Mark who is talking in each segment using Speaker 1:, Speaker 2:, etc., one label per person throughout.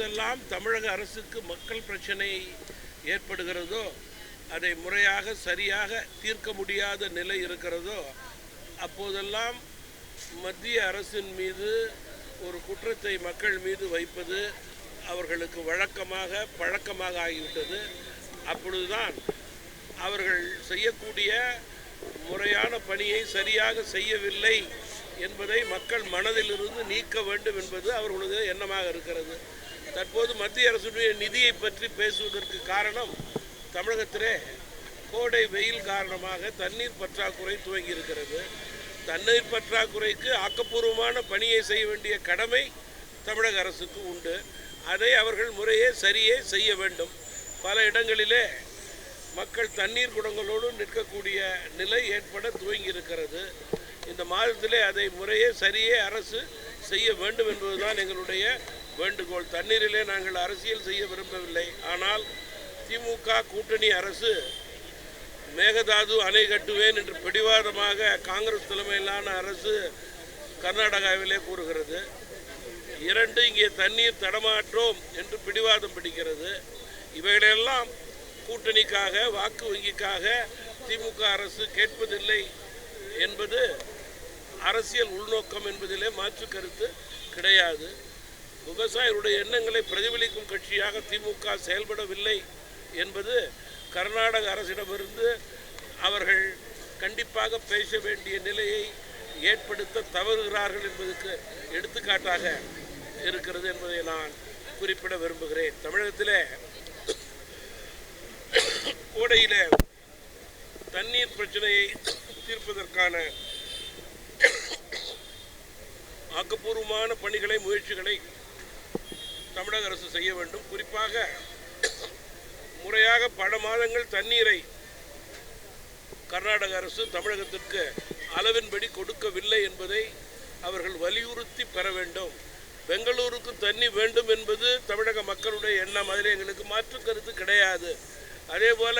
Speaker 1: எப்போதெல்லாம் தமிழக அரசுக்கு மக்கள் பிரச்சனை ஏற்படுகிறதோ அதை முறையாக சரியாக தீர்க்க முடியாத நிலை இருக்கிறதோ அப்போதெல்லாம் மத்திய அரசின் மீது ஒரு குற்றத்தை மக்கள் மீது வைப்பது அவர்களுக்கு வழக்கமாக பழக்கமாக ஆகிவிட்டது. அப்பொழுதுதான் அவர்கள் செய்யக்கூடிய முறையான பணியை சரியாக செய்யவில்லை என்பதை மக்கள் மனதிலிருந்து நீக்க வேண்டும் என்பது அவர்களது எண்ணமாக இருக்கிறது. தற்போது மத்திய அரசுடைய நிதியை பற்றி பேசுவதற்கு காரணம் தமிழகத்திலே கோடை வெயில் காரணமாக தண்ணீர் பற்றாக்குறை துவங்கி இருக்கிறது தண்ணீர் பற்றாக்குறைக்கு ஆக்கப்பூர்வமான பணியை செய்ய வேண்டிய கடமை தமிழக அரசுக்கு உண்டு. அதை அவர்கள் முறையே சரியே செய்ய வேண்டும். பல இடங்களிலே மக்கள் தண்ணீர் குடங்களோடு நிற்கக்கூடிய நிலை ஏற்பட துவங்கி இருக்கிறது இந்த மாதத்திலே அதை முறையே சரியே அரசு செய்ய வேண்டும் என்பதுதான் எங்களுடைய வேண்டுகோள். தண்ணீரிலே நாங்கள் அரசியல் செய்ய விரும்பவில்லை. ஆனால் திமுக கூட்டணி அரசு மேகதாது அணை கட்டுவேன் என்று பிடிவாதமாக காங்கிரஸ் தலைமையிலான அரசு கர்நாடகாவிலே கூறுகிறது. இரண்டு இங்கே தண்ணீர் தடமாற்றோம் என்று பிடிவாதம் பிடிக்கிறது. இவைகளெல்லாம் கூட்டணிக்காக வாக்கு வங்கிக்காக திமுக அரசு கேட்பதில்லை என்பது அரசியல் உள்நோக்கம் என்பதிலே மாற்று கருத்து கிடையாது. விவசாயிகளுடைய எண்ணங்களை பிரதிபலிக்கும் கட்சியாக திமுக செயல்படவில்லை என்பது கர்நாடக அரசிடமிருந்து அவர்கள் கண்டிப்பாக பேச வேண்டிய நிலையை ஏற்படுத்த தவறுகிறார்கள் என்பதற்கு எடுத்துக்காட்டாக இருக்கிறது என்பதை நான் குறிப்பிட விரும்புகிறேன். தமிழகத்தில் கோடையில் தண்ணீர் பிரச்சனையை தீர்ப்பதற்கான ஆக்கப்பூர்வமான பணிகளை முயற்சிகளை தமிழக அரசு செய்ய வேண்டும். குறிப்பாக முறையாக பல மாதங்கள் தண்ணீரை கர்நாடக அரசு தமிழகத்திற்கு அளவின்படி கொடுக்கவில்லை என்பதை அவர்கள் வலியுறுத்தி பெற வேண்டும். பெங்களூருக்கு தண்ணி வேண்டும் என்பது தமிழக மக்களுடைய எண்ணம். அதில் எங்களுக்கு மாற்று கருத்து கிடையாது. அதே போல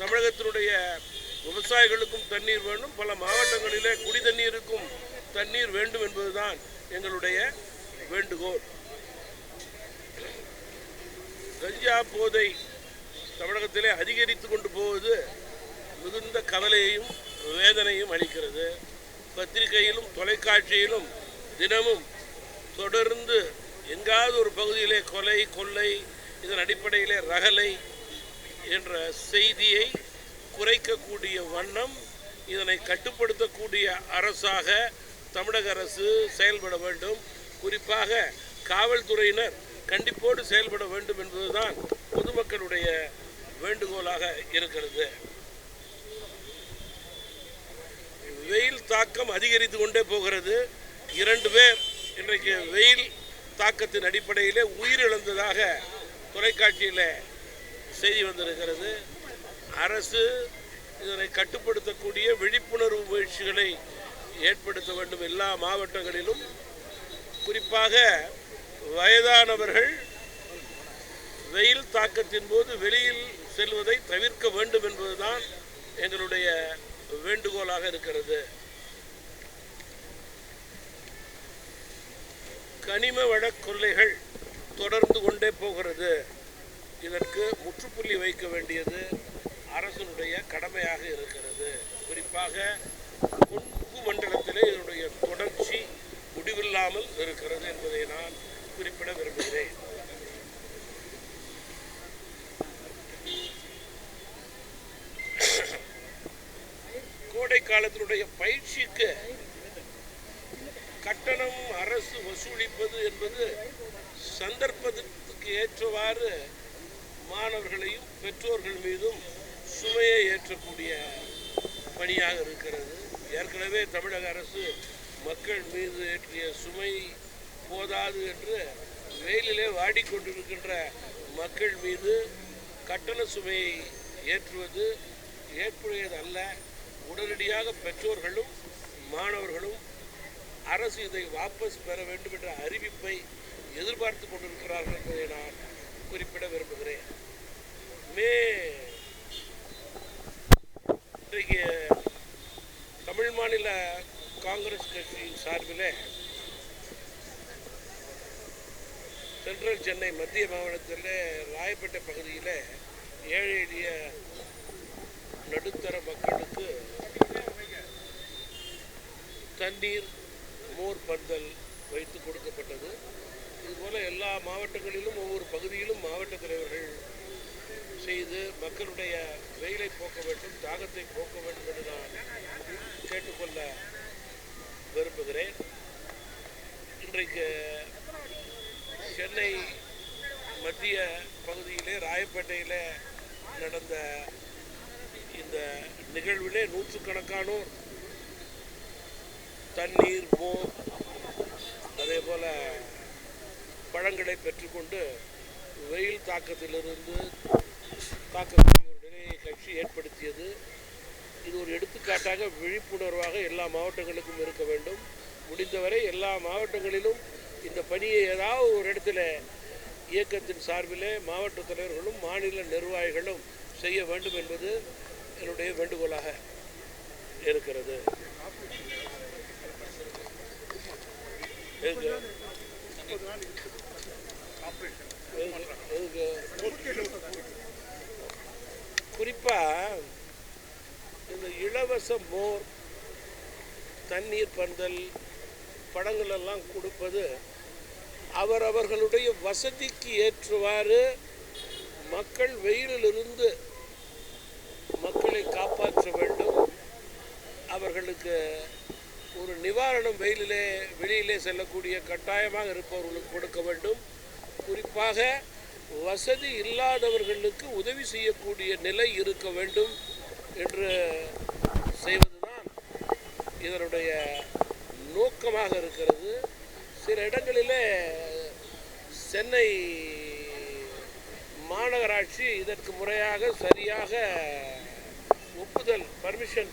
Speaker 1: தமிழகத்தினுடைய விவசாயிகளுக்கும் தண்ணீர் வேண்டும். பல மாவட்டங்களிலே குடி தண்ணீருக்கும் தண்ணீர் வேண்டும் என்பதுதான் எங்களுடைய வேண்டுகோள். கஞ்சா போதை தமிழகத்திலே அதிகரித்து கொண்டு போவது மிகுந்த கவலையையும் வேதனையும் அளிக்கிறது. பத்திரிகையிலும் தொலைக்காட்சியிலும் தினமும் தொடர்ந்து எங்காவது ஒரு பகுதியிலே கொலை கொள்ளை இதன் அடிப்படையிலே ரகலை என்ற செய்தியை குறைக்கக்கூடிய வண்ணம் இதனை கட்டுப்படுத்தக்கூடிய அரசாக தமிழக அரசு செயல்பட வேண்டும். குறிப்பாக காவல்துறையினர் கண்டிப்போடு செயல்பட வேண்டும் என்பதுதான் பொதுமக்களுடைய வேண்டுகோளாக இருக்கிறது. வெயில் தாக்கம் அதிகரித்து கொண்டே போகிறது. இரண்டு பேர் இன்றைக்கு வெயில் தாக்கத்தின் அடிப்படையிலே உயிரிழந்ததாக தொலைக்காட்சியில் செய்தி வந்திருக்கிறது. அரசு இதனை கட்டுப்படுத்தக்கூடிய விழிப்புணர்வு முயற்சிகளை ஏற்படுத்த வேண்டும். எல்லா மாவட்டங்களிலும் குறிப்பாக வயதானவர்கள் வெயில் தாக்கத்தின் போது வெளியில் செல்வதை தவிர்க்க வேண்டும் என்பதுதான் எங்களுடைய வேண்டுகோளாக இருக்கிறது. கனிம வள கொள்ளைகள் தொடர்ந்து கொண்டே போகிறது. இதற்கு முற்றுப்புள்ளி வைக்க வேண்டியது அரசனுடைய கடமையாக இருக்கிறது. குறிப்பாக கொங்கு மண்டலத்திலே இதனுடைய தொடர்ச்சி முடிவில்லாமல் இருக்கிறது என்பதை நான் குறிப்பிட விரும்புகிறேன். கோடை காலத்தினுடைய பயிற்சிக்கு கட்டணம் அரசு வசூலிப்பது என்பது சந்தர்ப்பத்திற்கு ஏற்றவாறு மாணவர்களையும் பெற்றோர்கள் மீதும் சுமையை ஏற்றக்கூடிய பணியாக இருக்கிறது. ஏற்கனவே தமிழக அரசு மக்கள் மீது ஏற்றிய சுமை போதாது என்று வெயிலிலே வாடிக்கொண்டிருக்கின்ற மக்கள் மீது கட்டண சுமையை ஏற்றுவது ஏற்புடையது அல்ல உடனடியாக பெற்றோர்களும் மாணவர்களும் அரசு இதை வாபஸ் பெற வேண்டும் என்ற அறிவிப்பை எதிர்பார்த்து கொண்டிருக்கிறார்கள் என்பதை நான் குறிப்பிட விரும்புகிறேன். மே இன்றைக்கு தமிழ் மாநில காங்கிரஸ் கட்சியின் சார்பில் சென்ட்ரல் சென்னை மத்திய மாவட்டத்தில் ராயப்பேட்டை பகுதியில் ஏழை எளிய நடுத்தர மக்களுக்கு தண்ணீர் மோர் பந்தல் வைத்து கொடுக்கப்பட்டது. இதுபோல் எல்லா மாவட்டங்களிலும் ஒவ்வொரு பகுதியிலும் மாவட்ட தலைவர்கள் செய்து மக்களுடைய வெயிலை போக்க வேண்டும் தாகத்தை போக்க வேண்டும் என்று நான் கேட்டுக்கொள்ள விரும்புகிறேன். இன்றைக்கு சென்னை மத்திய பகுதியிலே ராயப்பேட்டையில் நடந்த இந்த நிகழ்விலே நூற்றுக்கணக்கானோர் தண்ணீர் போ அதே போல் பழங்களை பெற்றுக்கொண்டு வெயில் தாக்கத்திலிருந்து தாக்கக்கூடிய ஒரு நிலையை கட்சி ஏற்படுத்தியது. இது ஒரு எடுத்துக்காட்டாக விழிப்புணர்வாக எல்லா மாவட்டங்களுக்கும் இருக்க வேண்டும். முடிந்தவரை எல்லா மாவட்டங்களிலும் இந்த பணியை ஏதாவது ஒரு இடத்துல இயக்கத்தின் சார்பிலே மாவட்ட தலைவர்களும் மாநில நிர்வாகிகளும் செய்ய வேண்டும் என்பது என்னுடைய வேண்டுகோளாக இருக்கிறது. குறிப்பா இந்த இலவச மோர் தண்ணீர் பந்தல் படங்கள் எல்லாம் கொடுப்பது அவர்களுடைய வசதிக்கு ஏற்றவாறு மக்கள் வெயிலிலிருந்து மக்களை காப்பாற்ற வேண்டும். அவர்களுக்கு ஒரு நிவாரணம் வெயிலிலே வெளியிலே செல்லக்கூடிய கட்டாயமாக இருப்பவர்களுக்கு கொடுக்க வேண்டும். குறிப்பாக வசதி இல்லாதவர்களுக்கு உதவி செய்யக்கூடிய நிலை இருக்க வேண்டும் என்று செய்வதுதான் இதனுடைய நோக்கமாக இருக்கிறது. சில இடங்களிலே சென்னை மாநகராட்சி இதற்கு முறையாக சரியாக ஒப்புதல் பர்மிஷன்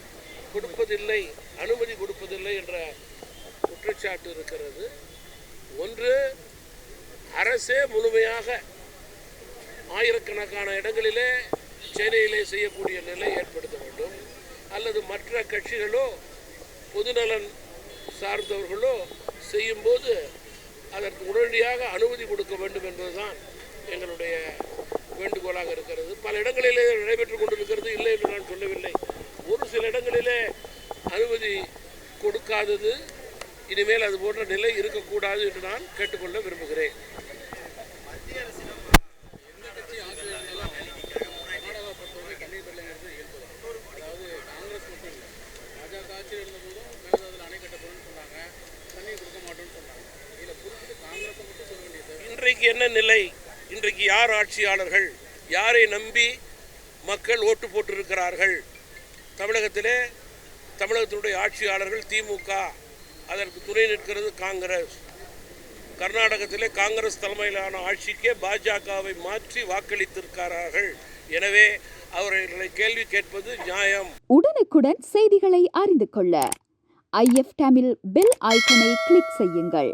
Speaker 1: கொடுப்பதில்லை அனுமதி கொடுப்பதில்லை என்ற குற்றச்சாட்டு இருக்கிறது. ஒன்று அரசே முழுமையாக ஆயிரக்கணக்கான இடங்களிலே சென்னையிலே செய்யக்கூடிய நிலை ஏற்படுத்த வேண்டும். அல்லது மற்ற கட்சிகளோ பொதுநலன் சார்ந்தவர்களோ செய்யும்போது அதற்கு உடனடியாக அனுமதி கொடுக்க வேண்டும் என்பதுதான் எங்களுடைய வேண்டுகோளாக இருக்கிறது. பல இடங்களிலே நடைபெற்று கொண்டிருக்கிறது. இல்லை என்று நான் சொல்லவில்லை. ஒரு சில இடங்களிலே அனுமதி கொடுக்காதது இனிமேல் அது போன்ற நிலை இருக்கக்கூடாது என்று நான் கேட்டுக்கொள்ள விரும்புகிறேன். இன்றைக்கு என்ன நிலை? இன்றைக்கு யார் ஆட்சியாளர்கள்? யாரை நம்பி மக்கள் ஓட்டு போட்டிருக்கிறார்கள்? தமிழகத்திலே தமிழகத்தினுடைய ஆட்சியாளர்கள் திமுக அதற்கு துணை நிற்கிறது காங்கிரஸ். கர்நாடகத்திலே காங்கிரஸ் தலைமையிலான ஆட்சிக்கே பாஜகவை மாற்றி வாக்களித்திருக்கிறார்கள். எனவே அவர்களை கேள்வி கேட்பது நியாயம்.
Speaker 2: உடனுக்குடன் செய்திகளை அறிந்து கொள்ள ஐஎஃப் தமிழ் பெல் ஐக்கனை கிளிக் செய்யுங்கள்.